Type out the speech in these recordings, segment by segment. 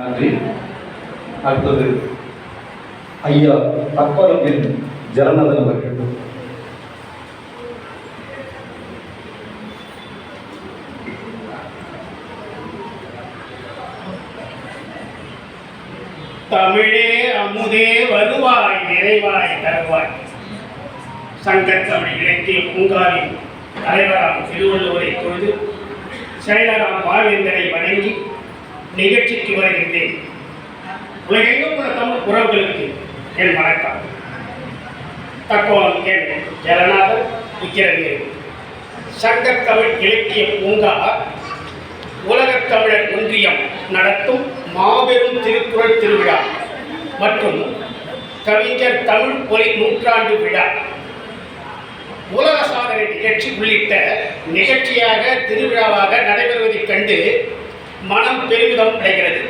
நன்றி. அடுத்தது ஐயா தப்பாலம் என் அவர்கள். தமிழே அமுதே வருவாய் நிறைவாய் தருவாய். சங்கத்தமிழ் இலக்கிய பூங்காவின் தலைவராம் திருவள்ளுவரை தொழுது செயலராம் பாவேந்தரை வணங்கி நிகழ்ச்சிக்கு வருகின்றேன். உலகெங்கும் உள்ள தமிழ் உறவுகளுக்கு என் வணக்கம். தக்கோலம் என் ஜலநாதன் விக்கிரவேல் சங்கத்தமிழ் இலக்கிய பூங்கா உலகத் தமிழர் ஒன்றியம் நடத்தும் மாபெரும் திருக்குறள் திருவிழா மற்றும் கவிஞர் தமிழ் ஒலி நூற்றாண்டு விழா. உலக சாதனை நிகழ்ச்சி உள்ளிட்ட நிகழ்ச்சியாக திருவிழாவாக நடைபெறுவதைக் கண்டு மனம் பெருமிதம் அடைகிறது.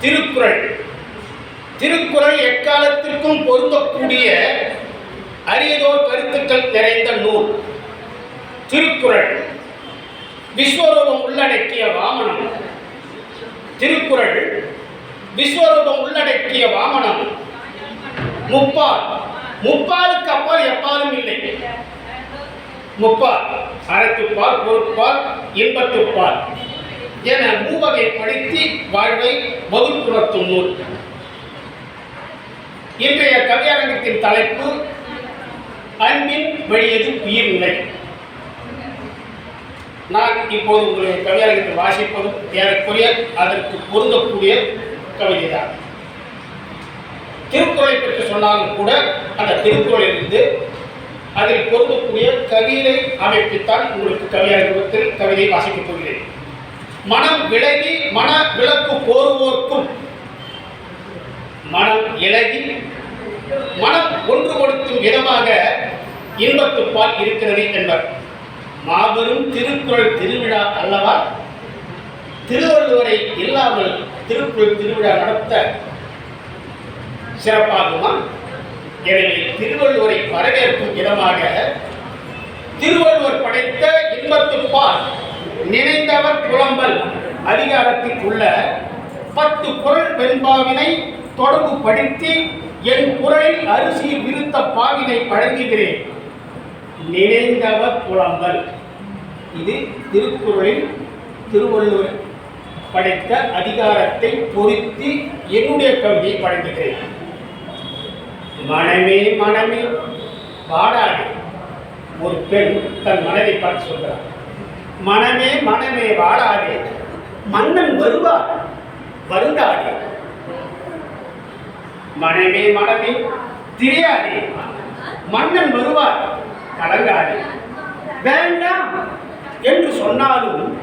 திருக்குறள். திருக்குறள் எக்காலத்திற்கும் பொருந்தக்கூடிய அரியதோர் கருத்துக்கள் நிறைந்த நூல். திருக்குறள். விஸ்வரூபம் உள்ளடக்கிய வாமனம். திருக்குறள். விஸ்வரூபம் உள்ளடக்கிய வாமனம். முப்பால். முப்பாலுக்கு அப்பால் எப்பாலும் இல்லை. முப்பால். அறத்துப்பால் பொறுப்பால் இன்பத்துப்பால். என மூவகைப்படுத்தி வாழ்வை வகுப்புணர்த்தும் நூல் இன்றைய கவியரங்கத்தின் தலைப்பு அன்பின் வழியது உயிர்நிலை நான் இப்போது உங்களுடைய கவியரங்கத்தை வாசிப்பதும் ஏறக்குறைய அதற்கு பொருந்தக்கூடிய கவிதை தான் திருக்குறளை பற்றி சொன்னாலும் கூட அந்த திருக்குறளிலிருந்து அதில் பொருந்தக்கூடிய கவிதை அமைப்பித்தான் உங்களுக்கு கவியரங்கத்தில் கவிதை வாசிக்கப் போகிறேன். மனம் விலகி மன விளக்கு கோருவோர்க்கும். மனம் இலகி மனம் ஒன்றுபடுத்தும் விதமாக இன்பத்துப்பால் இருக்கிறது என்பர். மாபெரும் திருக்குறள் திருவிழா அல்லவா? திருவள்ளுவரை இல்லாமல் திருக்குறள் திருவிழா நடத்த சிறப்பாகுமா? எனவே திருவள்ளுவரை வரவேற்கும் விதமாக திருவள்ளுவர் படைத்த இன்பத்துப்பால் நினைந்தவர் புலம்பல். அதிகாரத்திற்குள்ள பத்து குரல் வெண்பாவினை தொடர்பு படுத்தி என் குரலில் அரிசியில் விருத்த பாவினை வழங்குகிறேன் நினைந்தவர் புலம்பல். இது திருக்குறளில் திருவள்ளுவர் படைத்த அதிகாரத்தை பொருத்தி என்னுடைய கவிதையை வழங்குகிறேன் மனமே மனமே பாடாது. ஒரு பெண் தன் மனதை பார்த்து சொல்கிறார். மனமே மனமே வாடாதே மன்னன் வருவார் வருந்தாதே. மனமே மனமே திரியாதே. மன்னன் வருவார் கலங்காதே. வேண்டாம் என்று சொன்னாலும்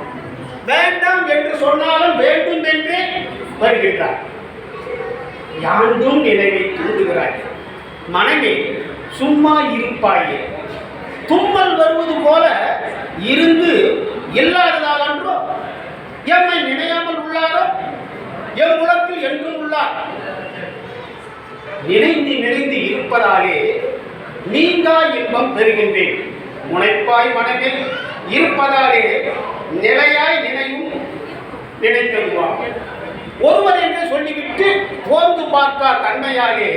வேண்டாம் என்று சொன்னாலும் வேண்டும் என்றே வருகின்றார். யாண்டும் நினைவை தூண்டுகிறாய். மனமே சும்மா இருப்பாயே. தும்மல் வருவது போல இருந்து இல்லாததால் அன்றோ எம்மை நினையாமல் உள்ளாரோ? எம் உலகில் என்றும் உள்ளார்? நினைந்து நினைந்து இருப்பதாலே நீங்கா இன்பம் பெறுகின்றேன். முனைப்பாய் மனதில் இருப்பதாலே நிலையாய் நினையும் நினைத்தருவார் ஒருவர் என்று சொல்லிவிட்டு போர்ந்து பார்க்கா தன்மையாலே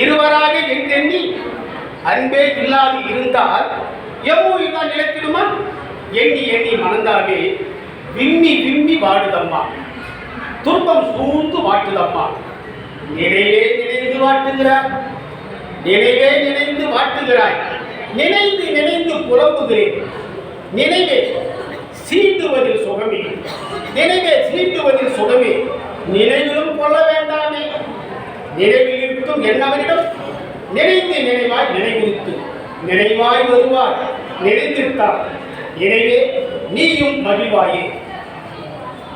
இருவராக என்றெண்ணி அன்பே இல்லாது இருந்தால் எவ்வளவு தான் நிலைத்திடுமா? எண்ணி எண்ணி மணந்தாவே விம்மி விம்மி வாடுதம்மா. துன்பம் சூழ்ந்து வாட்டுதம்மா. நினைவே நினைந்து வாட்டுகிறார் நினைவே நினைந்து வாட்டுகிறாய். நினைந்து நினைந்து புலம்புகிறேன். நினைவே சீண்டுவதில் சுகமே. நினைவே சீண்டுவதில் சுகமே. நினைவிலும் கொள்ள வேண்டாமே. நினைவில் இருக்கும் என்னவரிடம் நினைந்து நினைவாய் நினைவிருத்து. நினைவாய் வருவார் நினைத்திருத்தார் எனவே நீயும் மகிழ்வாயே.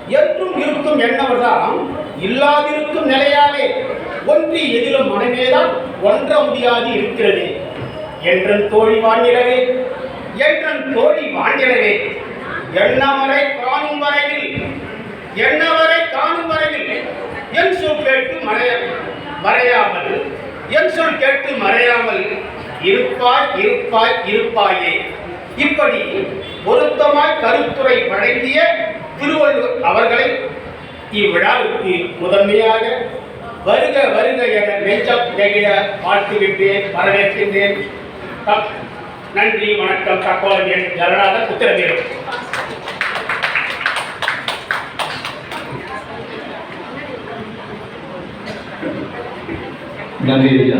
என்றும் இருக்கும் என்னவர்தான் இல்லாதிருக்கும் நிலையாலே ஒன்று எதிலும் மனமேதான் ஒன்ற முடியாது இருக்கிறது. என்றும் தோழி வாழ்கிறவே என்றும் தோழி வாழ்கிறவே என்னவரை காணும் வரையில் என்னவரை காணும் வரையில் என் சொல் கேட்டு மறைய மறையாமல் என் சொல் கேட்டு மறையாமல் இருப்பாய் இருப்பாய் இருப்பாயே. இப்படி பொருத்தமாய் கருத்துரை வழங்கிய திருவள்ளுவர் அவர்களை இவ்விழாவிற்கு முதன்மையாக வருக வருக என நெஞ்சம் நெகிழ வாழ்த்துகின்றேன் வரவேற்கின்றேன். நன்றி வணக்கம் தக்கோலம் ஜனநாதன் உத்தரவேல் நன்றி ஐயா.